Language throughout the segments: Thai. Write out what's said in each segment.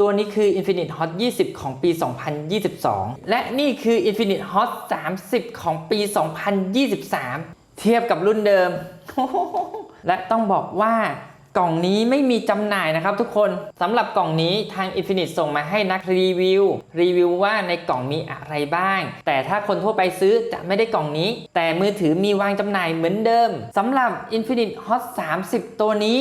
ตัวนี้คือ Infinite Hot 20 ของปี 2022 และนี่คือ Infinite Hot 30 ของปี 2023 เทียบกับรุ่นเดิม และต้องบอกว่ากล่องนี้ไม่มีจำหน่ายนะครับทุกคนสำหรับกล่องนี้ทาง Infinite ส่งมาให้นักรีวิว รีวิวว่าในกล่องมีอะไรบ้าง แต่ถ้าคนทั่วไปซื้อจะไม่ได้กล่องนี้ แต่มือถือมีวางจำหน่ายเหมือนเดิมสำหรับ Infinite Hot 30 ตัวนี้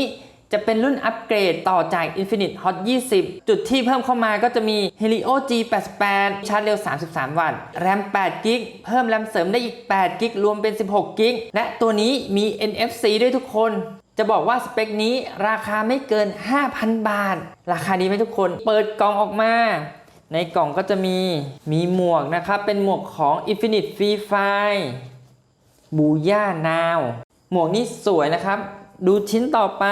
จะเป็นรุ่นอัปเกรดต่อจาก Infinite Hot 20 จุดที่เพิ่มเข้ามาก็จะมี Helio G88 ชาร์จเร็ว 33 วัตต์ แรม8กิก เพิ่มแรมเสริมได้อีก 8 กิก รวมเป็น 16 กิก และตัวนี้มี NFC ด้วยทุกคน จะบอกว่าสเปคนี้ราคาไม่เกิน 5,000 บาท ราคาดีไหมทุกคน เปิดกล่องออกมาในกล่องก็จะมีมีหมวกนะครับ เป็นหมวกของ Infinite Free Fire บูย่านาวหมวกนี้สวยนะครับ ดูชิ้นต่อไป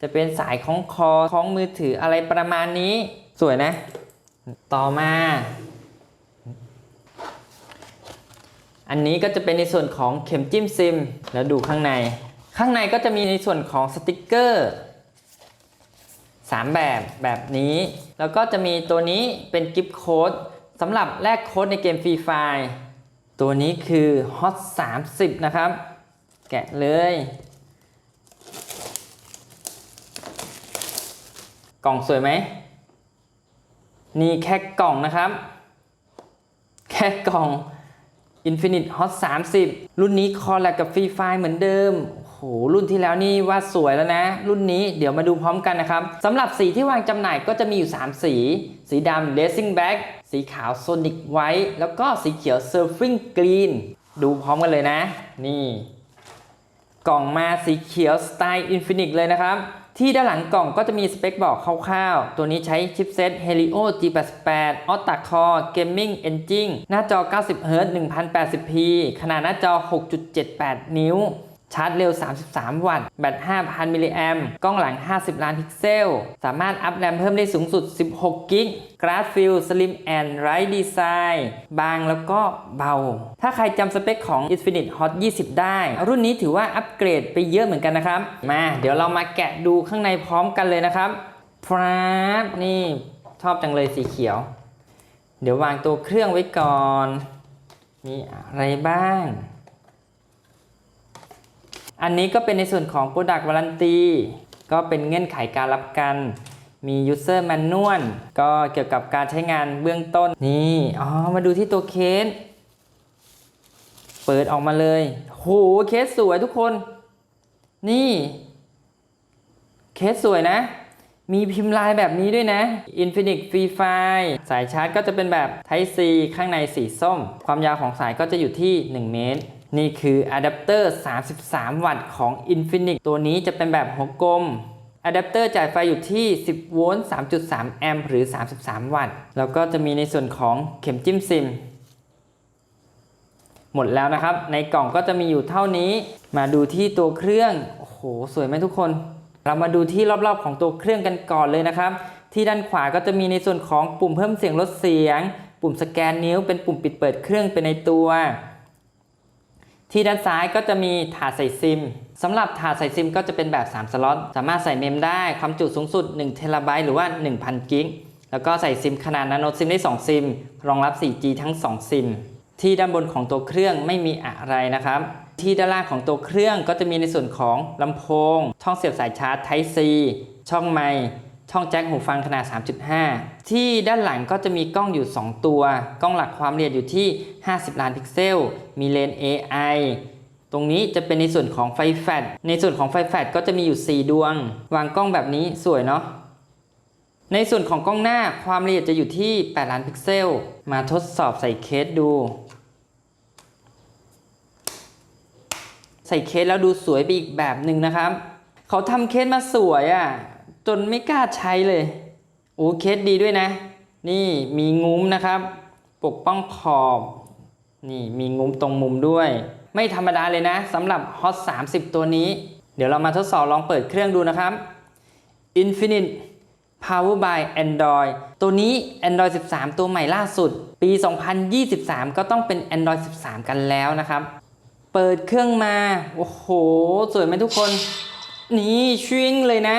จะเป็นสายของคอของมือถืออะไรประมาณนี้ สวยนะ ต่อมา อันนี้ก็จะเป็นในส่วนของเข็มจิ้มซิม แล้วดูข้างใน ข้างในก็จะมีในส่วนของสติกเกอร์3 แบบแบบนี้ แล้วก็จะมีตัวนี้เป็นกิฟต์โค้ดสำหรับแลกโค้ดในเกมฟรีไฟตัวนี้คือ Hot 30 นะครับ แกะเลย กล่องสวยไหม นี่แค่กล่องนะครับ แค่กล่อง Infinite Hot 30 รุ่นนี้คอลแลบกับฟรีไฟเหมือนเดิมโหรุ่นที่แล้วนี่ว่าสวยแล้วนะ รุ่นนี้เดี๋ยวมาดูพร้อมกันนะครับสำหรับสีที่วางจำหน่ายก็จะมีอยู่ 3 สี สีดำ Racing Black สีขาว Sonic White แล้วก็สีเขียว Surfing Green ดูพร้อมกันเลยนะ นี่ กล่องมาสีเขียวสไตล์ Infinix เลยนะครับ ที่ด้านหลังกล่องก็จะมีสเปคบอกคร่าวๆ ตัวนี้ใช้ชิปเซ็ต Helio G88 Octa Core Gaming Engine หน้าจอ 90Hz 1080p ขนาดหน้าจอ 6.78 นิ้ว ชาร์จเร็ว 33 วัตต์ แบต 5,000 มิลลิแอมกล้องหลัง 50 ล้านพิกเซล สามารถอัพแรมเพิ่มได้สูงสุด 16 กิกกราฟฟิลสลิมแอนด์ไรดีไซน์บางแล้วก็เบา ถ้าใครจำสเปคของ Infinite Hot 20 ได้ รุ่นนี้ถือว่าอัปเกรดไปเยอะเหมือนกันนะครับ มา เดี๋ยวเรามาแกะดูข้างในพร้อมกันเลยนะครับพราบนี่ชอบจังเลยสีเขียว เดี๋ยววางตัวเครื่องไว้ก่อน มีอะไรบ้าง อันนี้ก็เป็นในส่วนของ Product Warranty ก็เป็นเงื่อนไขการรับกัน มี User Manual ก็เกี่ยวกับการใช้งานเบื้องต้นนี่อ๋อมาดูที่ตัวเคส เปิดออกมาเลยโหเคสสวยทุกคน นี่ เคสสวยนะ มีพิมพ์ลายแบบนี้ด้วยนะ Infinix Free Fire สายชาร์จก็จะเป็นแบบ Type C ข้างในสีส้ม ความยาวของสายก็จะอยู่ที่ 1 เมตร นี่คืออะแดปเตอร์ 33 วัตต์ของ Infinix ตัวนี้จะเป็นแบบหัวกลมอะแดปเตอร์จ่ายไฟอยู่ที่ 10 โวลต์ 3.3 แอมป์หรือ 33 วัตต์ แล้วก็จะมีในส่วนของเข็มจิ้มซิม หมดแล้วนะครับ ในกล่องก็จะมีอยู่เท่านี้ มาดูที่ตัวเครื่อง โอ้โห สวยไหมทุกคน เรามาดูที่รอบๆของตัวเครื่องกันก่อนเลยนะครับ ที่ด้านขวาก็จะมีในส่วนของปุ่มเพิ่มเสียงลดเสียง ปุ่มสแกนนิ้ว เป็นปุ่มปิดเปิดเครื่องเป็นในตัว ที่ด้านซ้ายก็จะมีถาดใส่ซิมสำหรับถาดใส่ซิมก็จะเป็นแบบ 3 สล็อต สามารถใส่เมมได้ความจุสูงสุด1เทราไบต์หรือว่า 1,000 กิก แล้วก็ใส่ซิมขนาดนาโนซิมได้ 2 ซิม รองรับ 4G ทั้ง 2 ซิม ที่ด้านบนของตัวเครื่องไม่มีอะไรนะครับ ที่ด้านล่างของตัวเครื่องก็จะมีในส่วนของลำโพง ช่องเสียบสายชาร์จ Type C ช่องไมค์ ช่องแจ็คหูฟังขนาด 3.5 ที่ด้านหลังก็จะมีกล้องอยู่ 2 ตัว กล้องหลักความละเอียดอยู่ที่ 50 ล้านพิกเซล มีเลนส์ AI ตรงนี้จะเป็นในส่วนของไฟแฟลชในส่วนของไฟแฟลชก็จะมีอยู่ 4 ดวง วางกล้องแบบนี้สวยเนาะในส่วนของกล้องหน้าความละเอียดจะอยู่ที่ 8 ล้านพิกเซล มาทดสอบใส่เคสดู ใส่เคสแล้วดูสวยไปอีกแบบหนึ่งนะครับ เขาทำเคสมาสวยอะ่ะ จนไม่กล้าใช้เลยโอ้เคสดีด้วยนะ นี่มีงุ้มนะครับ ปกป้องขอบนี่มีงุ้มตรงมุมด้วย ไม่ธรรมดาเลยนะสำหรับ Hot 30 ตัวนี้ เดี๋ยวเรามาทดสอบลองเปิดเครื่องดูนะครับ Infinite Power by Android ตัวนี้ Android 13 ตัวใหม่ล่าสุด ปี 2023 ก็ต้องเป็น Android 13 กันแล้วนะครับ เปิดเครื่องมา โอ้โห สวยไหมทุกคน นี่ชิงเลยนะ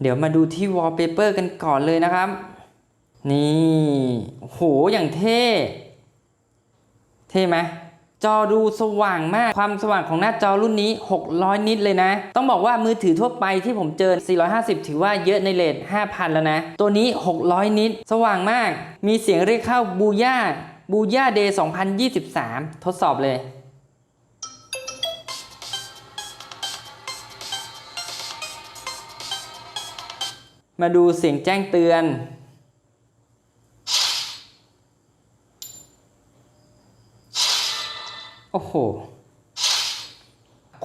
เดี๋ยวมาดูที่ Wallpaper กันก่อนเลยนะครับ นี่โหอย่างเท่ เท่ไหมจอดูสว่างมาก ความสว่างของหน้าจอรุ่นนี้ 600 นิตเลยนะ ต้องบอกว่ามือถือทั่วไปที่ผมเจอ 450 ถือว่าเยอะในเลท5,000 แล้วนะ ตัวนี้ 600 นิต สว่างมาก มีเสียงเรียกเข้าบูย่าบูย่าเดย์2023 ทดสอบเลย มาดูเสียงแจ้งเตือน โอ้โห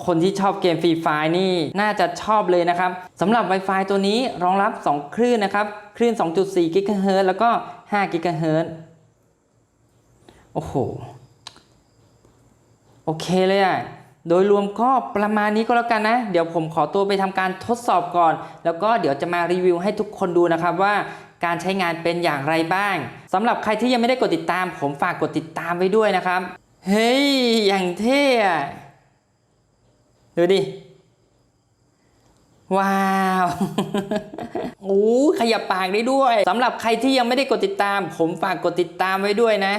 คนที่ชอบเกมฟรีไฟนี่น่าจะชอบเลยนะครับสำหรับ Wi-Fi ตัวนี้รองรับ 2 คลื่นนะครับ คลื่น 2.4 GHz แล้วก็5 GHz โอ้โห โอเคเลยอะ่ะ โดยรวมก็ประมาณนี้ก็แล้วกันนะ เดี๋ยวผมขอตัวไปทำการทดสอบก่อน แล้วก็เดี๋ยวจะมารีวิวให้ทุกคนดูนะครับว่าการใช้งานเป็นอย่างไรบ้างสำหรับใครที่ยังไม่ได้กดติดตาม ผมฝากกดติดตามไว้ด้วยนะครับ เฮ้ย อย่างเท่อะดูดิ ว้าวโอ้ขยับปากได้ด้วยสำหรับใครที่ยังไม่ได้กดติดตาม ผมฝากกดติดตามไว้ด้วยนะ